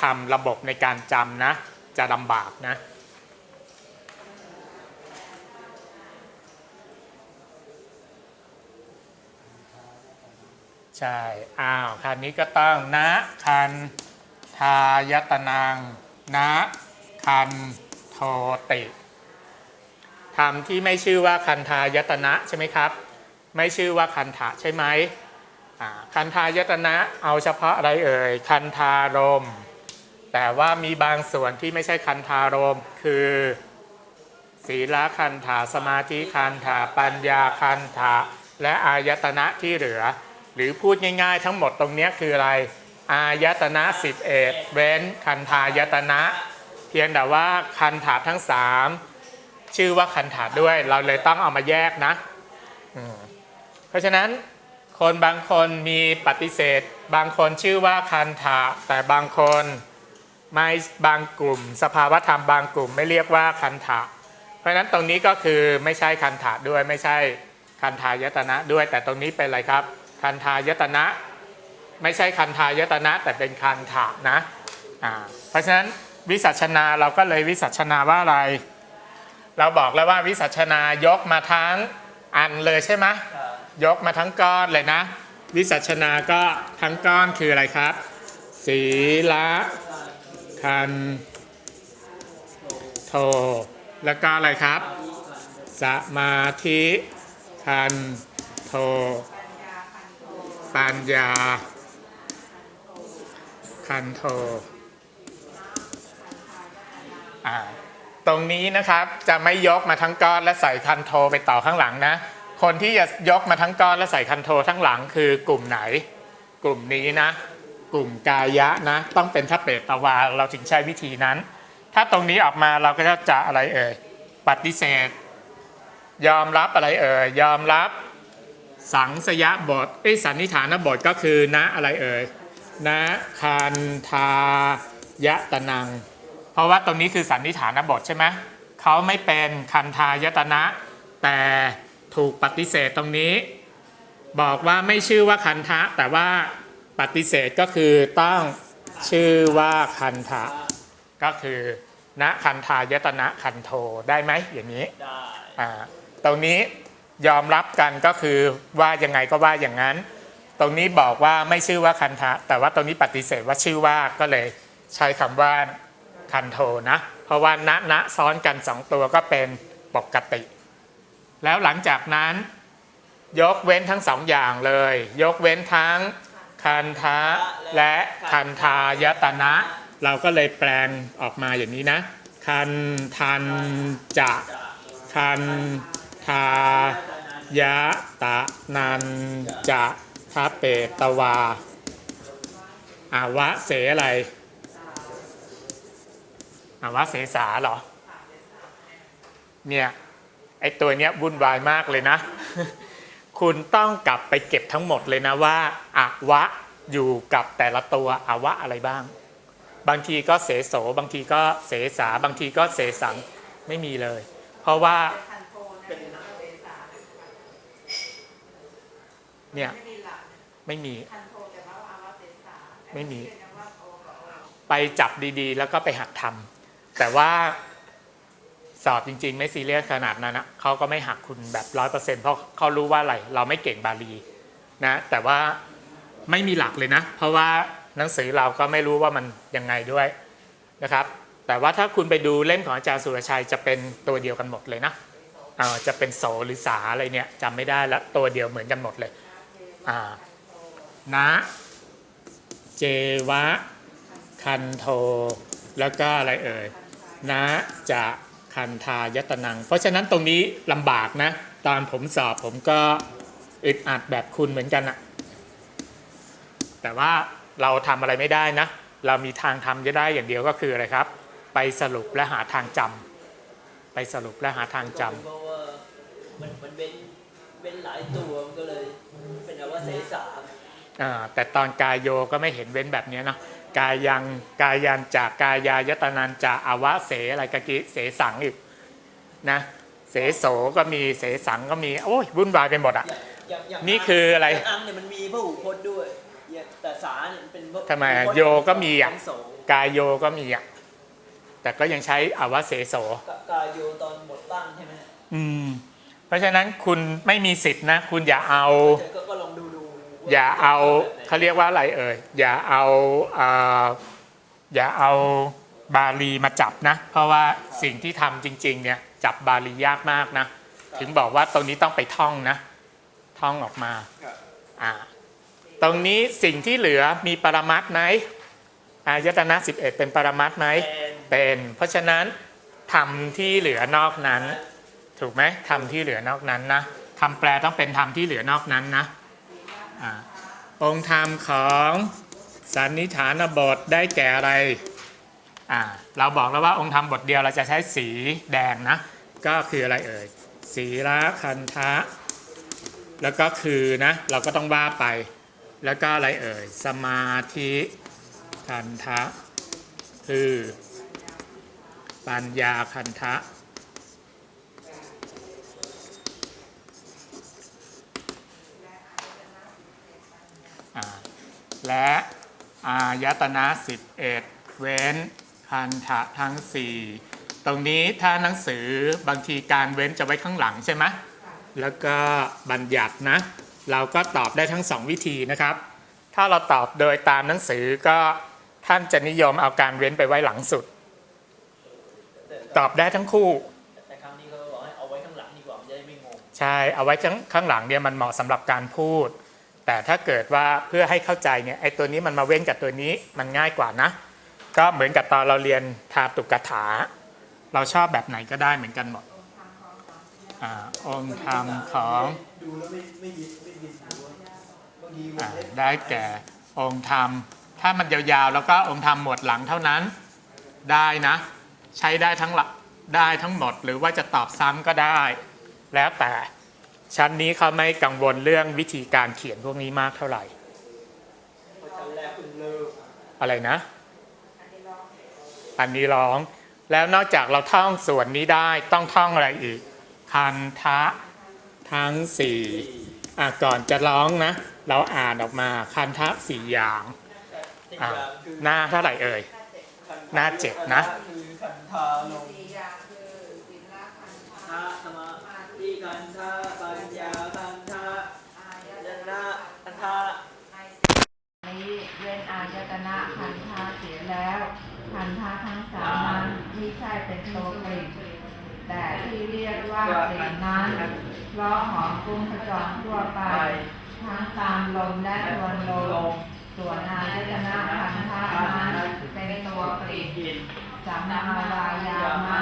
ทำระบบในการจำนะ จะลำบากนะใช่ อ้าวคันนี้ก็ต้องนะคันทายตนังนะคันโทติทำที่ไม่ชื่อว่าคันทายตนะใช่ไหมครับ ไม่ชื่อว่าคันทะใช่ไหมคันทายตนะเอาเฉพาะอะไรเอ่ย คันทารม แต่ว่ามีบางส่วนที่ไม่ใช่คันทารมคือ ศีลคันถาสมาธิคันถาปัญญาคันถาและอายตนะที่เหลือ หรือพูดง่ายๆ ทั้งหมดตรงนี้คืออะไร อายตนะสิบเอ็ดเว้นคันธายตนะ เพียงแต่ว่าคันถาทั้งสามชื่อว่าคันถาด้วย เราเลยต้องเอามาแยกนะเพราะฉะนั้นคนบางคนมีปฏิเสธ บางคนชื่อว่าคันถาแต่บางคน ไม่บางกลุ่ม สภาวธรรมบางกลุ่มไม่เรียกว่าคันถาเพราะฉะนั้นตรงนี้ก็คือไม่ใช่คันถาด้วยไม่ใช่คันทายตนะด้วย แต่ตรงนี้เป็นอะไรครับ คันทายตนะ ไม่ใช่คันทายตนะ แต่เป็นคันถานะเพราะฉะนั้นวิสัชนาเราก็เลยวิสัชนาว่าอะไร เราบอกแล้วว่าวิสัชนายกมาทั้งอันเลยใช่ไหมยกมาทั้งก้อนเลยนะ วิสัชนาก็ทั้งก้อนคืออะไรครับศีละ คันโทแล้วก็อะไรครับ สมาธิคันโทปัญญา คันโทตรงนี้นะครับจะไม่ยกมาทั้งก้อนและใส่คันโทไปต่อข้างหลังนะ คนที่จะยกมาทั้งก้อนและใส่คันโททั้งหลังคือกลุ่มไหน กลุ่มนี้นะ กลุ่มกายะนะ ต้องเป็นทัพเปตวาเราถึงใช้วิธีนั้น ถ้าตรงนี้ออกมาเราก็จะจะอะไรเอ่ยปฏิเสธ ยอมรับอะไรเอ่ยยอมรับสังสยะบทไอ้สันนิฐานบทก็คือนะอะไรเอ่ยนะคันทายะตนัง เพราะว่าตรงนี้คือสันนิฐานบทใช่ไหมเขาไม่เป็นคันทายตนะ แต่ถูกปฏิเสธตรงนี้ บอกว่าไม่ชื่อว่าคันทะแต่ว่า ปฏิเสธก็คือต้องชื่อว่าคันทะก็คือณคันทายตนะคันโทได้ไหมอย่างนี้ได้อ่าตรงนี้ยอมรับกันก็คือว่ายังไงก็ว่าอย่างนั้น ตรงนี้บอกว่าไม่ชื่อว่าคันทะแต่ว่าตรงนี้ปฏิเสธว่าชื่อว่าก็เลยใช้คำว่าคันโทนะ เพราะว่าณณซ้อนกันสองตัวก็เป็นปกติ แล้วหลังจากนั้น ยกเว้นทั้งสองอย่างเลย ยกเว้นทั้ง คันทะและคันทายตนะ เราก็เลยแปลงออกมาอย่างนี้นะ คันทันจะคันทายะตะนันจะทัพเปตวาอาวะเสอะไรอาวะเสสาเหรอ เนี่ย ไอตัวเนี้ยวุ่นวายมากเลยนะ คุณต้องกลับไปเก็บทั้งหมดเลยนะว่าอาวะอยู่กับแต่ละตัวอาวะอะไรบ้าง บางทีก็เสโสบางทีก็เสสาบางทีก็เสสังไม่มีเลย เพราะว่าเนี่ยไม่มีไม่มี ไปจับดีๆ แล้วก็ไปหักทำแต่ว่า สอบจริง ๆ ไม่ซีเรียสขนาดนั้นนะเขาก็ไม่หักคุณแบบร้อยเปอร์เซ็นต์เพราะเขารู้ว่าอะไรเราไม่เก่งบาลีนะแต่ว่าไม่มีหลักเลยนะ เพราะว่าหนังสือเราก็ไม่รู้ว่ามันยังไงด้วยนะครับ แต่ว่าถ้าคุณไปดูเล่มของอาจารย์สุรชัยจะเป็นตัวเดียวกันหมดเลยนะอ่อจะเป็นโสหรือสาอะไรเนี่ยจำไม่ได้แล้วตัวเดียวเหมือนกันหมดเลยอ่านะเจวะคันโท แล้วก็อะไรเอ่ยนะจะ คันทายตนัง เพราะฉะนั้นตรงนี้ลำบากนะ ตอนผมสอบผมก็อึดอัดแบบคุณเหมือนกันอะแต่ว่าเราทำอะไรไม่ได้นะ เรามีทางทำจะได้อย่างเดียวก็คืออะไรครับ ไปสรุปและหาทางจำไปสรุปและหาทางจำเพราะว่ามันมันเป็นเป็นหลายตัวมันก็เลยเป็นอวเสสาอ่าแต่ตอนกายโยก็ไม่เห็นเว้นแบบนี้เนาะ กายังกายันจากกายายตนันจะอวะเสอะไรกะกิเสสังอีกนะเสโสก็มีเสสังก็มีโอ้ยวุ่นวายไปหมดอะอย่างอย่างนี่คืออะไรย่างอังเนี่ยมันมีพระหูพจน์ด้วยอย่างแต่สาเนี่ยมันเป็นพระทำไมอะหูพจน์โยก็มีอะขงโสกายโยก็มีอะแต่ก็ยังใช้อวเสโสกกายโยตอนหมดตั้งใช่ไหมอืม เพราะฉะนั้นคุณไม่มีสิทธินะ คุณอย่าเอาเดี๋ยวก็ก็ล อย่าเอาเขาเรียกว่าอะไรเอ่ยอย่าเอาอย่าเอาบาลีมาจับนะ เพราะว่าสิ่งที่ทำจริงๆเนี่ยจับบาลียากมากนะ ถึงบอกว่าตรงนี้ต้องไปท่องนะ ท่องออกมาอ่าตรงนี้สิ่งที่เหลือมีปรมัตไหมอายตนะ 11 เป็นปรมัตไหมเป็น เพราะฉะนั้นทำที่เหลือนอกนั้น ถูกไหมทำที่เหลือนอกนั้นนะคำแปลต้องเป็นธรรมที่เหลือนอกนั้นนะ อาองค์ธรรมของสันนิฐานบทได้แก่อะไรอ่าเราบอกแล้วว่าองค์ธรรมบทเดียวเราจะใช้สีแดงนะ ก็คืออะไรเอ่ย สีละคันทะ แล้วก็คือนะเราก็ต้องว่าไป แล้วก็อะไรเอ่ย สมาธิคันทะ คือ ปัญญาคันทะ และอายตนะ11 เว้นคันธะทั้ง 4 ตรงนี้ถ้าหนังสือบางทีการเว้นจะไว้ข้างหลังใช่ไหมแล้วก็บัญญัตินะ เราก็ตอบได้ทั้งสองวิธีนะครับ ถ้าเราตอบโดยตามหนังสือก็ท่านจะนิยมเอาการเว้นไปไว้หลังสุดแต่ตอบได้ทั้งคู่แต่ครั้งนี้เขาบอกให้เอาไว้ข้างหลังดีกว่ามันจะได้ไม่งงใช่เอาไว้ข้างข้างหลังเนี่ยมันเหมาะสำหรับการพูด แต่ถ้าเกิดว่าเพื่อให้เข้าใจเนี่ยไอ้ตัวนี้มันมาเว้นกับตัวนี้มันง่ายกว่านะ ก็เหมือนกับตอนเราเรียนทาตุกถา เราชอบแบบไหนก็ได้เหมือนกันหมดองค์ธรรมของได้แก่องค์ธรรม ถ้ามันยาวๆ แล้วก็องค์ธรรมหมดหลังเท่านั้นได้นะ ใช้ได้ทั้งหลักได้ทั้งหมดหรือว่าจะตอบซ้ำก็ได้ แล้วแต่ ชั้นนี้เขาไม่กังวลเรื่องวิธีการเขียนพวกนี้มากเท่าไหร่เพราะชั้นแรกคุณเลิกอะไรนะ อันนี้ร้อง แล้วนอกจากเราท่องส่วนนี้ได้ต้องท่องอะไรอีก คันทะ ทั้งสี่อะก่อนจะร้องนะ เราอ่านออกมาคันทะสี่อย่างติดอะอย่างคือหน้าเท่าไหร่เอ่ยคัธหน้าเจ็ดนะคือคั นันทะสมาปัญญาคันธาอายยตนะนะคันธานี้เว้นอายตนะคันธาเสียแล้วคันธาทั้งสามนั้นไม่ใช่เป็นโตัวกลิ่นแต่ที่เรียกว่ากลิ่นนั้นเพราะหอมฟุ้งขจรทั่วไป ทั้งตามลมและทวนลมส่วนอายตนะคันธานั้นเป็นตัวกลิ่นกินสัมมาวายามะ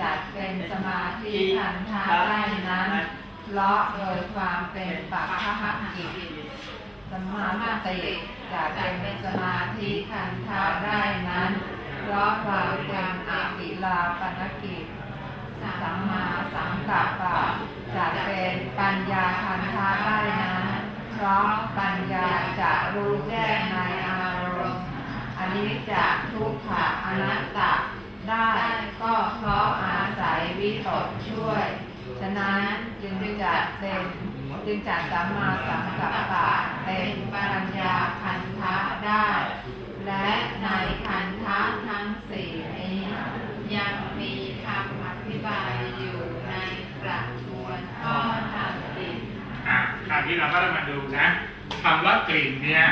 จัดเป็นสมาธิคันธาได้นั้นเพราะโดยความเป็นปัปพหกิจสมาสติจัดเป็นสมาธิคันธาได้นั้นเพราะความเป็นอากิลาปนกิจสัมมาสังกัปปะจัดเป็นปัญญาคันธาได้นั้นเพราะปัญญาจะรู้แจ้งในอารมณ์อันนี้จะทุกขะอนัตตะได้ก็ ช่วย ฉะนั้นจึงจัดเป็นจึงจัดสัมมาสังกัปปะเป็นปัญญาคันธะได้ และในคันธะทั้งสี่นี้ยังมีคำอธิบายอยู่ในกระบวนข้อธรรมอีกอะคราวนี้เราก็มาดูนะคำว่ากลิ่นเนี่ย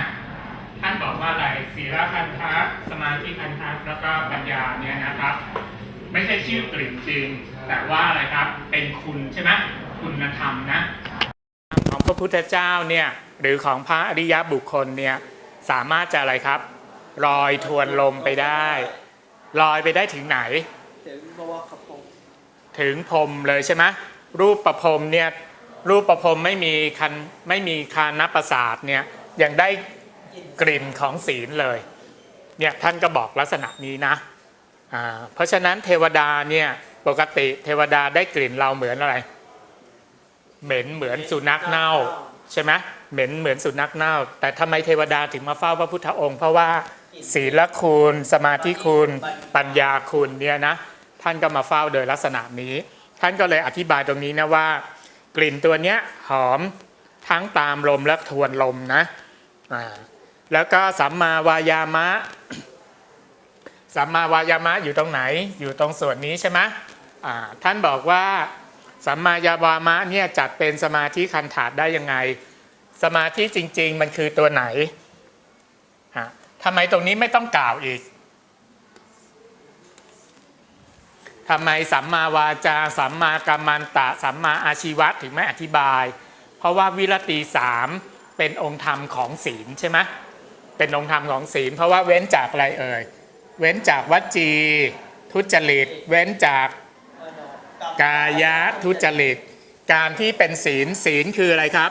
ท่านบอกว่าอะไรศีลคันทะสมาธิคันทะแล้วก็ปัญญาเนี่ยนะครับ ไม่ใช่ชื่อกลิ่นจริง แต่ว่าอะไรครับเป็นคุณใช่ไหมคุณธรรมนะ ของพระพุทธเจ้าเนี่ยหรือของพระอริยบุคคลเนี่ยสามารถจะอะไรครับลอยทวนลมไปได้ลอยไปได้ถึงไหน ถึงเพราะว่าขับผมถึงพรหมเลยใช่ไหมรูปประพรมเนี่ยรูปประพรมไม่มีคันไม่มีคานประสาทเนี่ยยังได้กลิ่นของศีลเลยเนี่ยท่านก็บอกลักษณะนี้นะอ่า เพราะฉะนั้นเทวดาเนี่ยปกติเทวดาได้กลิ่นเราเหมือนอะไร เหม็นเหมือนสุนัขเน่าใช่ไหมเหม็นเหมือนสุนัขเน่า แต่ทำไมเทวดาถึงมาเฝ้าพระพุทธองค์ เพราะว่าศีลคุณ สมาธิคุณ ปัญญาคุณเนี่ยนะท่านก็มาเฝ้าโดยลักษณะนี้ ท่านก็เลยอธิบายตรงนี้นะว่า กลิ่นตัวเนี้ยหอมทั้งตามลมและทวนลมนะแล้วก็สัมมาวายามะ สัมมาวายามะอยู่ตรงไหนอยู่ตรงส่วนนี้ใช่ไหมท่านบอกว่าสัมมายาวามะเนี่ยจัดเป็นสมาธิคันถาดได้ยังไง สมาธิจริง ๆ มันคือตัวไหนฮะทำไมตรงนี้ไม่ต้องกล่าวอีกทำไมสัมมาวาจาสัมมากัมมันตะสัมมาอาชีวะถึงไม่อธิบาย เพราะว่าวิรติสามเป็นองค์ธรรมของศีลใช่ไหมเป็นองค์ธรรมของศีล เพราะว่าเว้นจากอะไรเอ่ย เว้นจากวัจี ทุจริต เว้นจากกายะทุจริต การที่เป็นศีลศีลคืออะไรครับ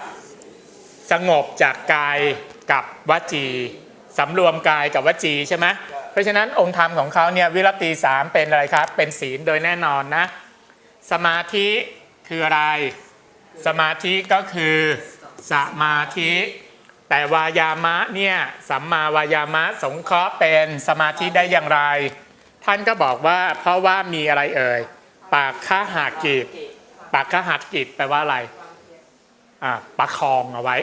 สงบจากกายกับวจีสำรวมกายกับวจีใช่ไหมเพราะฉะนั้นองค์ธรรมของเขาเนี่ยวิรติสามเป็นอะไรครับ เป็นศีลโดยแน่นอนนะ สมาธิคืออะไร สมาธิก็คือสมาธิ แต่วายามะเนี่ยสัมมาวายามะสงเคราะห์เป็นสมาธิได้อย่างไร ท่านก็บอกว่าเพราะว่ามีอะไรเอ่ย ปากข้าหากิจ ปากข้าหากิจแปลว่าอะไรอ่าประคองเอาไว้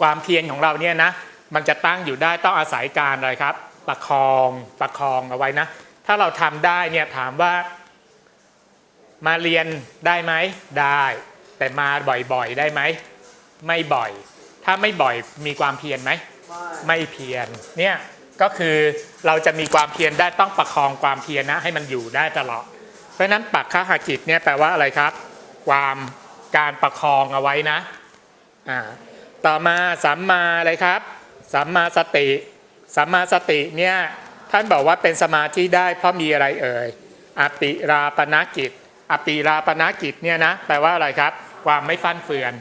ความเพียรของเราเนี่ยนะมันจะตั้งอยู่ได้ต้องอาศัยการอะไรครับ ประคองประคองเอาไว้นะ ถ้าเราทำได้เนี่ยถามว่า มาเรียนได้ไหมได้ แต่มาบ่อยๆได้ไหมไม่บ่อย ถ้าไม่บ่อยมีความเพียรไหมไม่เพียรเนี่ยก็คือเราจะมีความเพียรได้ต้องประคองความเพียรนะให้มันอยู่ได้ตลอด เพราะฉะนั้นปักขหากิจเนี่ยแปลว่าอะไรครับ ความการประคองเอาไว้นะอ่าต่อมาสัมมาอะไรครับสัมมาสติสัมมาสติเนี่ยท่านบอกว่าเป็นสมาธิได้เพราะมีอะไรเอ่ยอปิราปนากิจ อปิราปนากิจเนี่ยนะแปลว่าอะไรครับ ความไม่ฟั่นเฟือน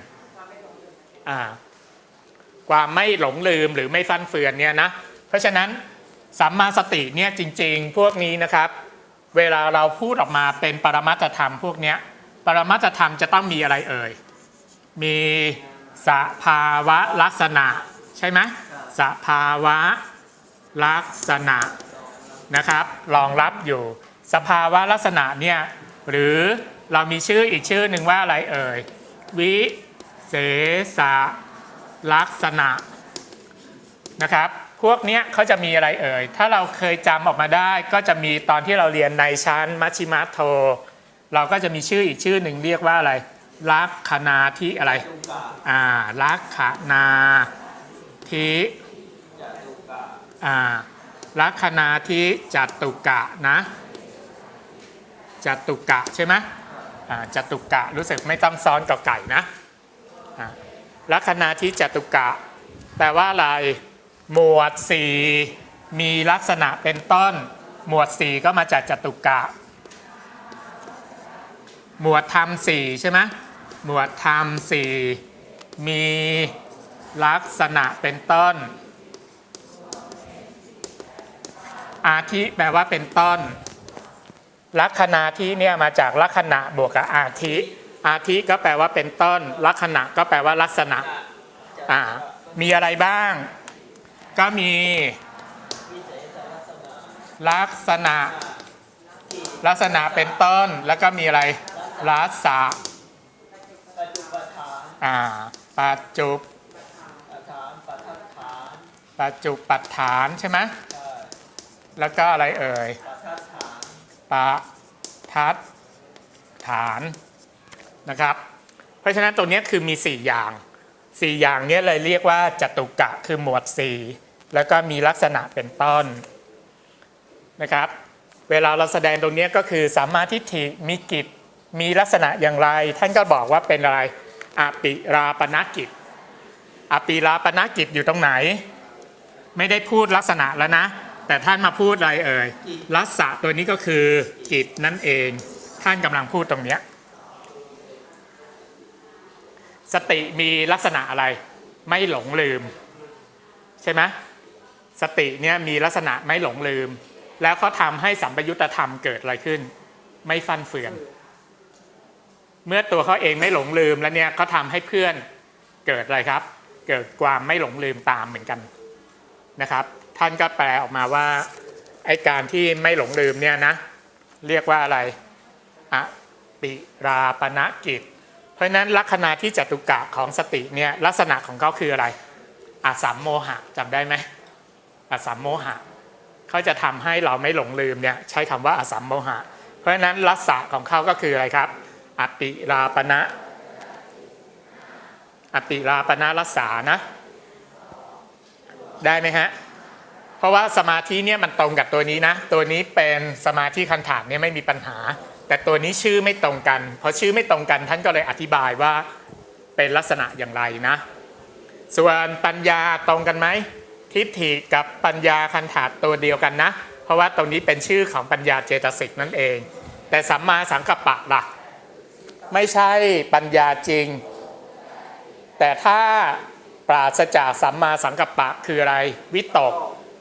อ่า ความไม่หลงลืมหรือไม่ฟั่นเฟือนเนี่ยนะเพราะฉะนั้นสัมมาสติเนี่ยจริง ๆ พวกนี้นะครับ เวลาเราพูดออกมาเป็นปรมัตธรรมพวกเนี้ยปรมัตธรรมจะต้องมีอะไรเอ่ย มีสภาวะลักษณะใช่ไหมสภาวะลักษณะนะครับรองรับอยู่ สภาวะลักษณะเนี่ยหรือเรามีชื่ออีกชื่อหนึ่งว่าอะไรเอ่ย วิเศษ ลักษณะนะครับ พวกนี้เขาจะมีอะไรเอ่ย ถ้าเราเคยจำออกมาได้ ก็จะมีตอนที่เราเรียนในชั้นมัชชิมัตโท เราก็จะมีชื่ออีกชื่อหนึ่งเรียกว่าอะไร ลักขณาที่อะไร อ่า ลักขณาทิอ่า ลักขณาที่จัตุกะนะจัตุกะใช่ไหมอ่าจัตุกะรู้สึกไม่ต้องซ้อนกับไก่นะอ่า ลักขณาที่จตุกะ แปลว่าอะไร หมวดสี่มีลักษณะเป็นต้น หมวดสี่ก็มาจากจตุกะ หมวดธรรมสี่ใช่ไหมหมวดธรรมสี่มีลักษณะเป็นต้น อาทิแปลว่าเป็นต้น ลัคนาที่เนี่ยมาจากลัคนาบวกกับอาทิ อาทิก็แปลว่าเป็นต้น ลัคนาก็แปลว่าลักษณะอ่ามีอะไรบ้าง ก็มี ลักษณะ ลักษณะเป็นต้นแล้วก็มีอะไรลักษะปัจจุบันฐานอ่าปัจจุฐานปัจจัฐานปัจจุปัฏฐานใช่ไหมใช่แล้วก็อะไรเอ่ยปัจจัฐานปะทัดฐาน นะครับ เพราะฉะนั้นตรงนี้คือมี 4 อย่าง 4 อย่างนี้เลยเรียกว่าจตุกะคือหมวด 4 แล้วก็มีลักษณะเป็นต้นนะครับ เวลาเราแสดงตรงนี้ก็คือสัมมาทิฏฐิมีกิจมีลักษณะอย่างไร ท่านก็บอกว่าเป็นอะไรอปิราปนกิจอปิราปนกิจอยู่ตรงไหน ไม่ได้พูดลักษณะแล้วนะ แต่ท่านมาพูดอะไรเอ่ยลักษะตัวนี้ก็คือกิจนั่นเอง ท่านกำลังพูดตรงเนี้ย สติมีลักษณะอะไร ไม่หลงลืม ใช่ไหมสติเนี่ยมีลักษณะไม่หลงลืม แล้วเขาทำให้สัมปยุตธรรมเกิดอะไรขึ้น ไม่ฟันเฟือน เมื่อตัวเขาเองไม่หลงลืมแล้วเนี่ยเขาทำให้เพื่อนเกิดอะไรครับ เกิดความไม่หลงลืมตามเหมือนกันนะครับ ท่านก็แปลออกมาว่าไอการที่ไม่หลงลืมเนี่ยนะ เรียกว่าอะไรอะปิราปณกิจ เพราะฉะนั้นลักษณะที่จตุกะของสติเนี่ยลักษณะของเขาคืออะไรอาสัมโมหะจำได้ไหมอาสัมโมหะเขาจะทำให้เราไม่หลงลืมเนี่ยใช้คำว่าอสัมโมหะ เพราะฉะนั้นลักษณะของเขาก็คืออะไรครับอติราปณะอติราปณะรักษานะ ได้ไหมฮะเพราะว่าสมาธิเนี่ยมันตรงกับตัวนี้นะ ตัวนี้เป็นสมาธิคันถามเนี่ยไม่มีปัญหา แต่ตัวนี้ชื่อไม่ตรงกันพอชื่อไม่ตรงกันท่านก็เลยอธิบายว่าเป็นลักษณะอย่างไรนะ ส่วนปัญญาตรงกันไหมทิฏฐิกับปัญญาคันถาตัวเดียวกันนะ เพราะว่าตรงนี้เป็นชื่อของปัญญาเจตสิกนั่นเอง แต่สัมมาสังกัปปะล่ะ ไม่ใช่ปัญญาจริง แต่ถ้าปราศจากสัมมาสังกัปปะคืออะไร วิตก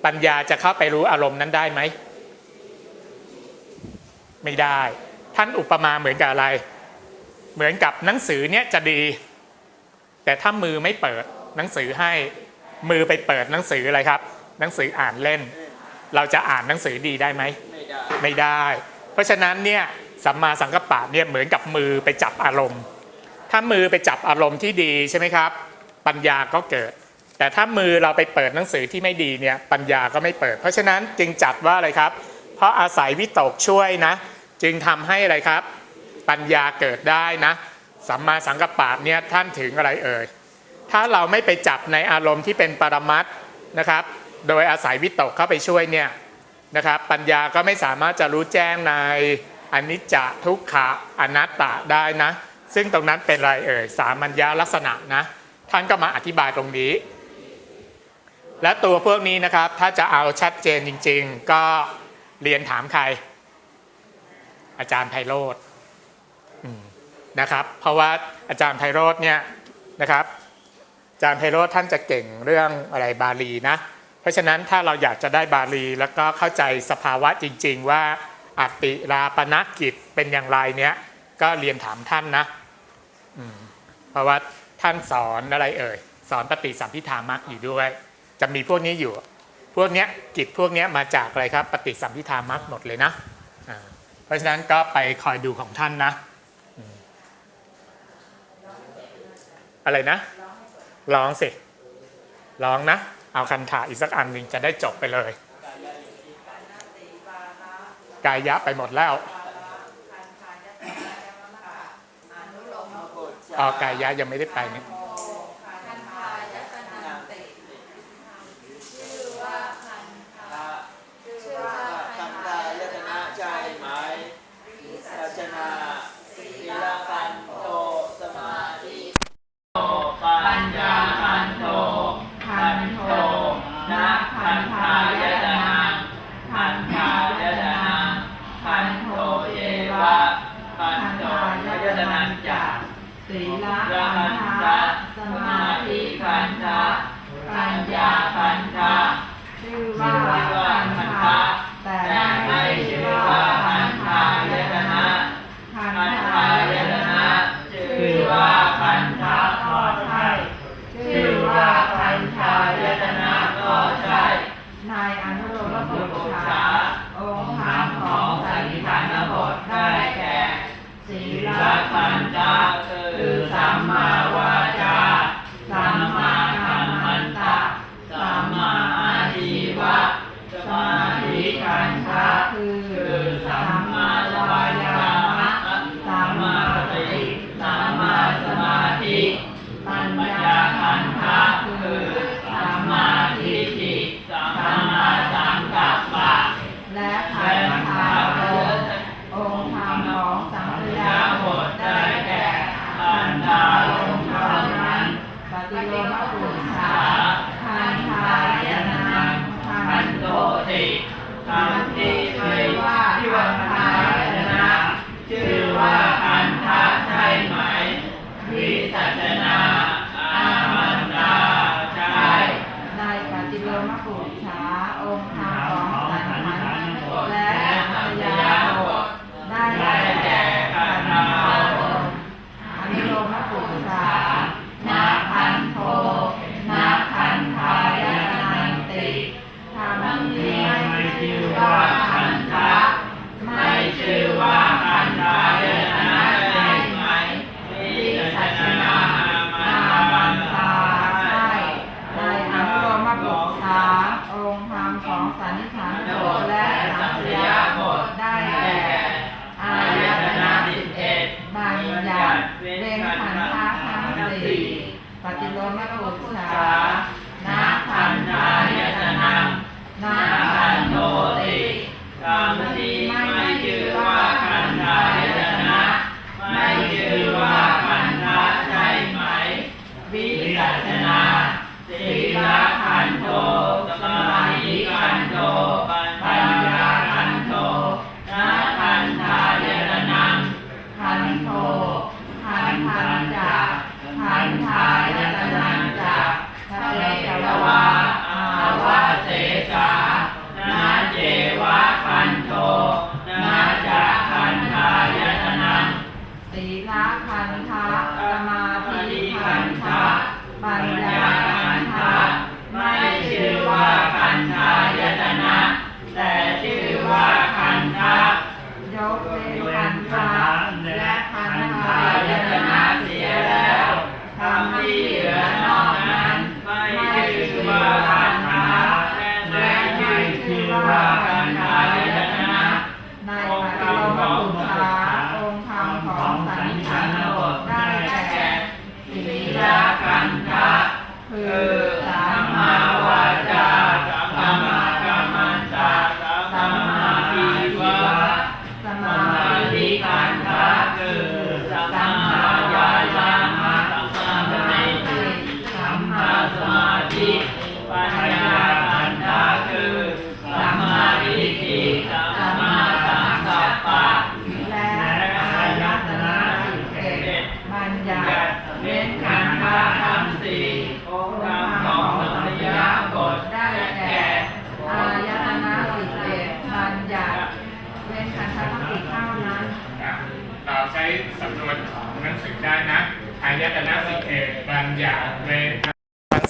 ปัญญาจะเข้าไปรู้อารมณ์นั้นได้ไหม ไม่ได้ ท่านอุปมาเหมือนกับอะไร เหมือนกับหนังสือเนี่ยจะดี แต่ถ้ามือไม่เปิดหนังสือให้มือไปเปิดหนังสืออะไรครับ หนังสืออ่านเล่น เราจะอ่านหนังสือดีได้ไหมไม่ได้ไม่ได้ เพราะฉะนั้นเนี่ยสัมมาสังกัปปะเนี่ยเหมือนกับมือไปจับอารมณ์ ถ้ามือไปจับอารมณ์ที่ดีใช่ไหมครับ ปัญญาก็เกิด แต่ถ้ามือเราไปเปิดหนังสือที่ไม่ดีเนี่ยปัญญาก็ไม่เปิด เพราะฉะนั้นจึงจัดว่าอะไรครับ เพราะอาศัยวิตกช่วยนะ จึงทำให้อะไรครับ ปัญญาเกิดได้นะสัมมาสังกัปปะเนี่ยท่านถึงอะไรเอ่ยถ้าเราไม่ไปจับในอารมณ์ที่เป็นปรมัตถ์นะครับ โดยอาศัยวิตกเข้าไปช่วยเนี่ยนะครับ ปัญญาก็ไม่สามารถจะรู้แจ้งในอนิจจทุกขะอนัตตาได้นะ ซึ่งตรงนั้นเป็นอะไรเอ่ยสามัญญาลักษณะนะท่านก็มาอธิบายตรงนี้ และตัวพวกนี้นะครับถ้าจะเอาชัดเจนจริง ๆ ก็เรียนถามใคร อาจารย์ไพโรธอืมนะครับ เพราะว่าอาจารย์ไพโรธเนี่ยนะครับอาจารย์ไพโรธท่านจะเก่งเรื่องอะไรบาลีนะ เพราะฉะนั้นถ้าเราอยากจะได้บาลีแล้วก็เข้าใจสภาวะจริง ๆ ว่าอติราปนกิจเป็นอย่างไรเนี้ยก็เรียนถามท่านนะอืมเพราะว่าท่านสอนอะไรเอ่ยสอนปฏิสัมพิธามักอยู่ด้วย จะมีพวกนี้อยู่ พวกเนี้ยกิจพวกเนี้ยมาจากอะไรครับ ปฏิสัมพิธามักหมดเลยนะอ่าเพ ราะฉะนั้นก็ไปคอยดูของท่านนะ อะไรนะ ร้องสิ ร้องนะ เอาคันถาอีกสักอันหนึ่งจะได้จบไปเลย กายยะไปหมดแล้วอ๋อกายะยังไม่ได้ไปเนี่ย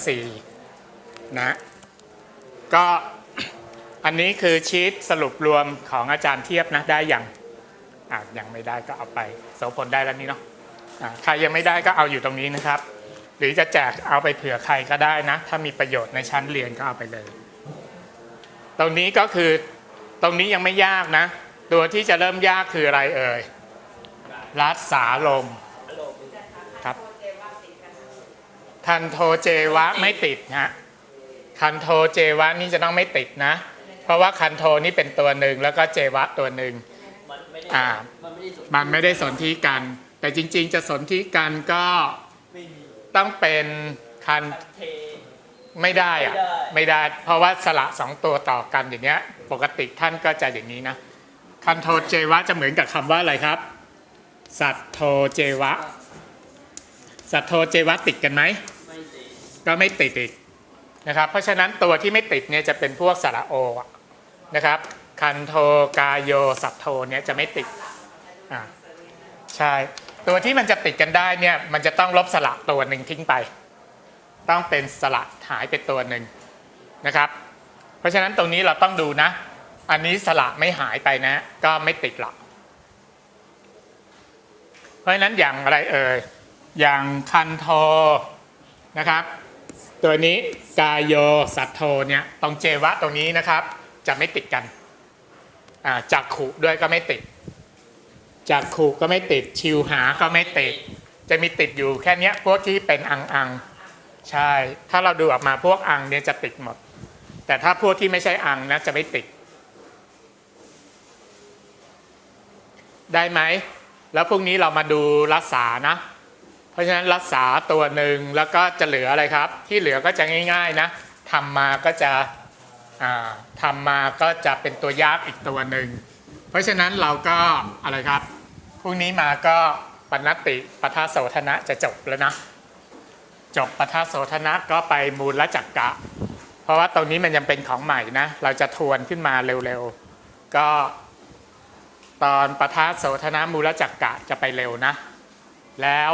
สี่นะก็อันนี้คือชีตสรุปรวมของอาจารย์เทียบนะได้อยังอะยังไม่ได้ก็เอาไปโสพลได้แล้วนี่เนาะอะใครยังไม่ได้ก็เอาอยู่ตรงนี้นะครับ หรือจะแจกเอาไปเผื่อใครก็ได้นะ ถ้ามีประโยชน์ในชั้นเรียนก็เอาไปเลย ตรงนี้ก็คือตรงนี้ยังไม่ยากนะ ตัวที่จะเริ่มยากคืออะไรเอ่ยรัศสาลมครับ คันโทเจวะไม่ติดฮะคันโทเจวะนี่จะต้องไม่ติดนะ เพราะว่าคันโทนี่เป็นตัวหนึ่งแล้วก็เจวะตัวหนึ่งมันไม่ได้อ่ามันไม่ได้สุดมันไม่ได้สนธิกัน แต่จริง ๆ จะสนธิกันก็ไม่มีต้องเป็นคันเทไม่ได้อะไม่ได้ไม่ได้ เพราะว่าสระสองตัวต่อกันอย่างเงี้ย ปกติท่านก็จะอย่างนี้นะ คันโทเจวะจะเหมือนกับคำว่าอะไรครับ สัตโทเจวะ สัตโทเจวะติดกันไหมไม่ติด ก็ไม่ติดอีกนะครับ เพราะฉะนั้นตัวที่ไม่ติดเนี่ยจะเป็นพวกสระโอนะครับ คันโทกาโยสัตโทเนี่ยจะไม่ติดอ่าใช่ ตัวที่มันจะติดกันได้เนี่ยมันจะต้องลบสระตัวหนึ่งทิ้งไป ต้องเป็นสระหายไปตัวหนึ่งนะครับ เพราะฉะนั้นตรงนี้เราต้องดูนะ อันนี้สระไม่หายไปนะ ก็ไม่ติดหรอกเพราะฉะนั้นอย่างอะไรเอ่ยอย่างคันโทนะครับ ตัวนี้กายโยสัตโทเนี่ยตรงเจวะตรงนี้นะครับ จะไม่ติดกันอ่าจักขุด้วยก็ไม่ติดจักขุก็ไม่ติด ชิวหาก็ไม่ติด จะมีติดอยู่แค่เนี้ยพวกที่เป็นอังอังใช่ ถ้าเราดูออกมาพวกอังเนี่ยจะติดหมด แต่ถ้าพวกที่ไม่ใช่อังนะจะไม่ติด ได้ไหม แล้วพวกนี้เรามาดูรักษานะ เพราะฉะนั้นรักษาตัวหนึ่งแล้วก็จะเหลืออะไรครับ ที่เหลือก็จะง่ายๆนะทำมาก็จะทำมาก็จะเป็นตัวยากอีกตัวหนึ่งเพราะฉะนั้นเราก็อะไรครับพรุ่งนี้มาก็ปณติปทาโสธนะจะจบแล้วนะจบปทาโสธนะก็ไปมูลละจักกะ เพราะว่าตรงนี้มันยังเป็นของใหม่นะ เราจะทวนขึ้นมาเร็วๆ ก็ตอนปทาโสธนะมูลจักกะจะไปเร็วนะ แล้ว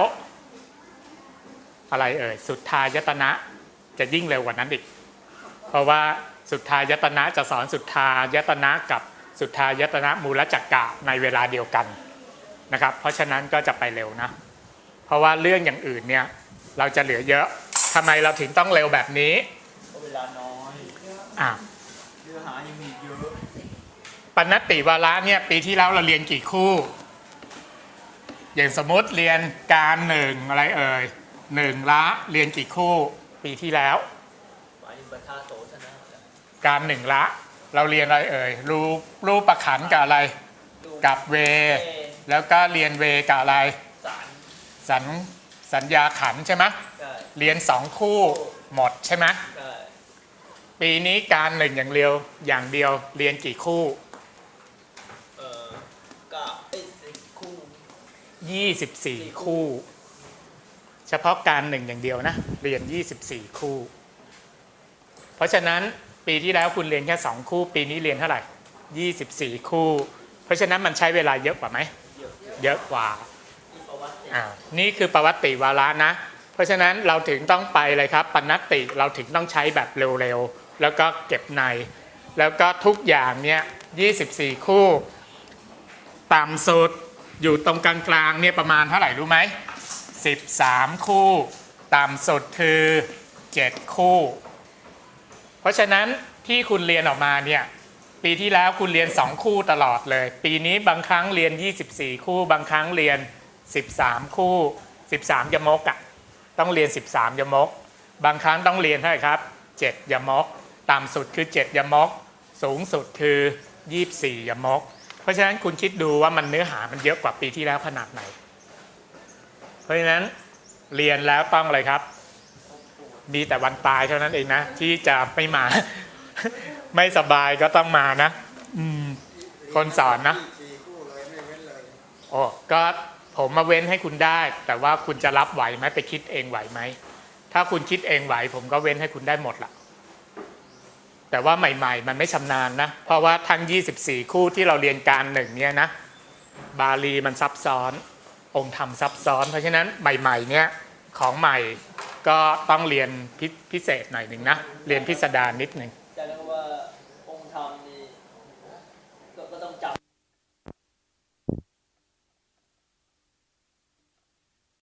อะไรเอ่ยสุดทายตนะจะยิ่งเร็วกว่านั้นอีก เพราะว่าสุดทายตนะจะสอนสุดทายตนะกับสุดทายตนะมูลจักกะในเวลาเดียวกันนะครับ เพราะฉะนั้นก็จะไปเร็วนะ เพราะว่าเรื่องอย่างอื่นเนี่ยเราจะเหลือเยอะทำไมเราถึงต้องเร็วแบบนี้เพราะเวลาน้อยอะเนื้อหายังมีเยอะปณติวาระเนี่ยปีที่แล้วเราเรียนกี่คู่ อย่างสมมติเรียนการหนึ่งอะไรเอ่ย หนึ่งละเรียนกี่คู่ปีที่แล้วหมายถึงประธาโสชนะการหนึ่งละ เราเรียนอะไรเอ่ยรูปรูปประขันกับอะไร กับเว แล้วก็เรียนเวกับอะไรสารสัญสัญญาขันธ์ใช่ไหมใช่เรียนสองคู่หมดใช่ไหมใช่ปีนี้การหนึ่งอย่างเดียวอย่างเดียวเรียนกี่คู่เอ่อกับไอ้สิบคู่24คู่ เฉพาะการหนึ่งอย่างเดียวนะ เรียน 24 คู่ เพราะฉะนั้นปีที่แล้วคุณเรียนแค่ 2 คู่ ปีนี้เรียนเท่าไหร่ 24 คู่ เพราะฉะนั้นมันใช้เวลาเยอะกว่าไหม เยอะเยอะกว่าที่ประวัติอ่า นี่คือประวัติวาระนะ เพราะฉะนั้นเราถึงต้องไปเลยครับปณตติเราถึงต้องใช้แบบเร็วๆ แล้วก็เก็บใน แล้วก็ทุกอย่างเนี่ย24 คู่ต่ำสุดอยู่ตรงกลางๆเนี่ยประมาณเท่าไหร่รู้ไหม 13 คู่ ต่ำสุดคือ 7 คู่ เพราะฉะนั้นที่คุณเรียนออกมาเนี่ยปีที่แล้วคุณเรียน 2 คู่ตลอดเลย ปีนี้บางครั้งเรียน 24 คู่ บางครั้งเรียน 13 คู่ 13 ยมกอะ่ะต้องเรียน 13 ยมก บางครั้งต้องเรียนเท่าไหร่ครับ 7 ยมก ต่ำสุดคือ 7 ยมก สูงสุดคือ 24 ยมก เพราะฉะนั้นคุณคิดดูว่ามันเนื้อหามันเยอะกว่าปีที่แล้วขนาดไหน เพราะฉะนั้นเรียนแล้วต้องอะไรครับ มีแต่วันตายเท่านั้นเองนะ ที่จะไม่มา ไม่สบายก็ต้องมานะ อืม คนสอนนะโอ้ก็ผมมาเว้นให้คุณได้ แต่ว่าคุณจะรับไหวไหมไปคิดเองไหวไหมถ้าคุณคิดเองไหว ผมก็เว้นให้คุณได้หมดละแต่ว่าใหม่ ๆ มันไม่ชำนาญนะ เพราะว่าทั้ง 24 คู่ที่เราเรียนการหนึ่งเนี่ยนะ บาลีมันซับซ้อน องค์ธรรมซับซ้อน เพราะฉะนั้นใหม่ๆเนี่ยของใหม่ก็ต้องเรียนพิพเศษหน่อยหนึ่งนะ เรียนพิสดารนิดหนึ่ง